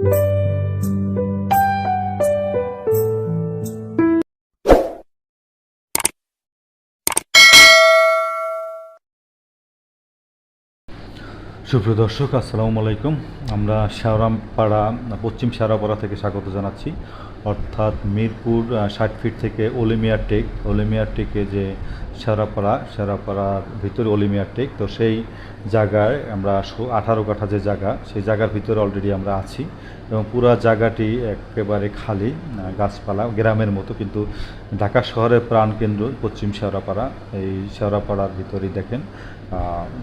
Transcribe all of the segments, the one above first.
সুপ্রিয় দর্শক, আসসালামু আলাইকুম। আমরা শেওরামপাড়া পশ্চিম শেওরাপাড়া থেকে স্বাগত জানাচ্ছি। অর্থাৎ মিরপুর ষাট ফিট থেকে অলিমিয়ার টেক। অলিমিয়ার টেকে যে শেওরাপাড়া শেওরাপাড়ার ভিতরে অলিমিয়ার টেক তো সেই জায়গায় আমরা আঠারো কাঠা যে জায়গা, সেই জায়গার ভিতরে অলরেডি আমরা আছি। এবং পুরা জায়গাটি একেবারে খালি গাছপালা, গ্রামের মতো। কিন্তু ঢাকা শহরের প্রাণকেন্দ্র পশ্চিম শেওরাপাড়া এই শেওরাপাড়ার ভিতরেই দেখেন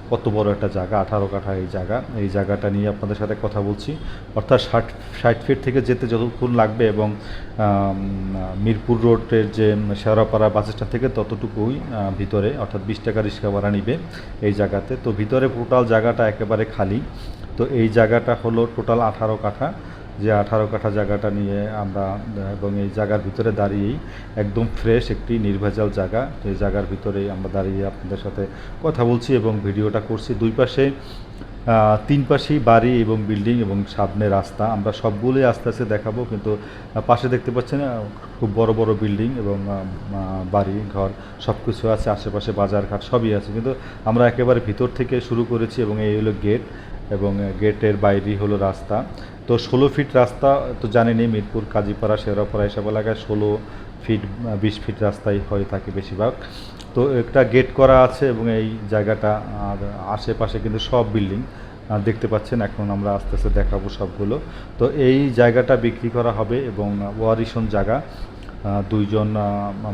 কত বড় একটা জায়গা, আঠারো কাঠা এই জায়গা। এই জায়গাটা নিয়ে আপনাদের সাথে কথা বলছি। অর্থাৎ ষাট ষাট ফিট থেকে যেতে যতক্ষণ লাগবে এবং মিরপুর রোডের যে শেওড়াপাড়া বাস স্ট্যান্ড থেকে ততটুকুই ভিতরে, অর্থাৎ বিশ টাকা রিক্সা ভাড়া নিবে এই জায়গাতে। তো ভিতরে টোটাল জায়গাটা একেবারে খালি। তো এই জায়গাটা হলো টোটাল আঠারো কাঠা। যে আঠারো কাঠা জায়গাটা নিয়ে আমরা, এবং এই জায়গার ভিতরে দাঁড়িয়েই একদম ফ্রেশ একটি নির্ভেজাল জায়গা। এই জায়গার ভিতরেই আমরা দাঁড়িয়ে আপনাদের সাথে কথা বলছি এবং ভিডিওটা করছি। দুই পাশে তিন পাশেই বাড়ি এবং বিল্ডিং এবং সামনে রাস্তা। আমরা সবগুলোই আস্তে আস্তে দেখাবো, কিন্তু পাশে দেখতে পাচ্ছেন খুব বড় বড় বিল্ডিং এবং বাড়ি, ঘর সব কিছু আছে, আশেপাশে বাজারঘাট সবই আছে। কিন্তু আমরা একেবারে ভিতর থেকে শুরু করেছি এবং এই হলো গেট এবং গেটের বাইরেই হলো রাস্তা। তো ষোলো ফিট রাস্তা তো জানেনি মিরপুর, কাজীপাড়া, শেওড়াপাড়া এসব এলাকায় ষোলো ফিট, বিশ ফিট রাস্তায় হয়ে থাকে বেশিরভাগ। তো একটা গেট করা আছে এবং এই জায়গাটা আর আশেপাশে কিন্তু সব বিল্ডিং। দেখতে পাচ্ছেন, এখন আমরা আস্তে আস্তে দেখাবো সবগুলো। তো এই জায়গাটা বিক্রি করা হবে এবং ওয়ারিশন জায়গা দুইজন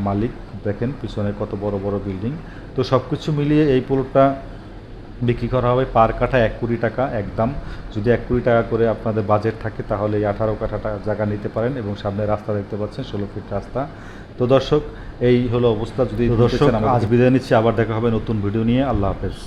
মালিক, দেখেন পিছনে কত বড় বড় বিল্ডিং। তো সব কিছু মিলিয়ে এই প্লটটা বিক্রি করা হবে পার কাঠা এক কোটি টাকা একদম। যদি এক কোটি টাকা করে আপনাদের বাজেট থাকে তাহলে এই আঠারো কাঠাটা জায়গা নিতে পারেন এবং সামনে রাস্তা দেখতে পাচ্ছেন ষোলো ফিট রাস্তা। তো দর্শক এই হলো অবস্থা। যদি দর্শক, আজ বিদায় নিচ্ছি। আবার দেখা হবে নতুন ভিডিও নিয়ে। আল্লাহ হাফেজ।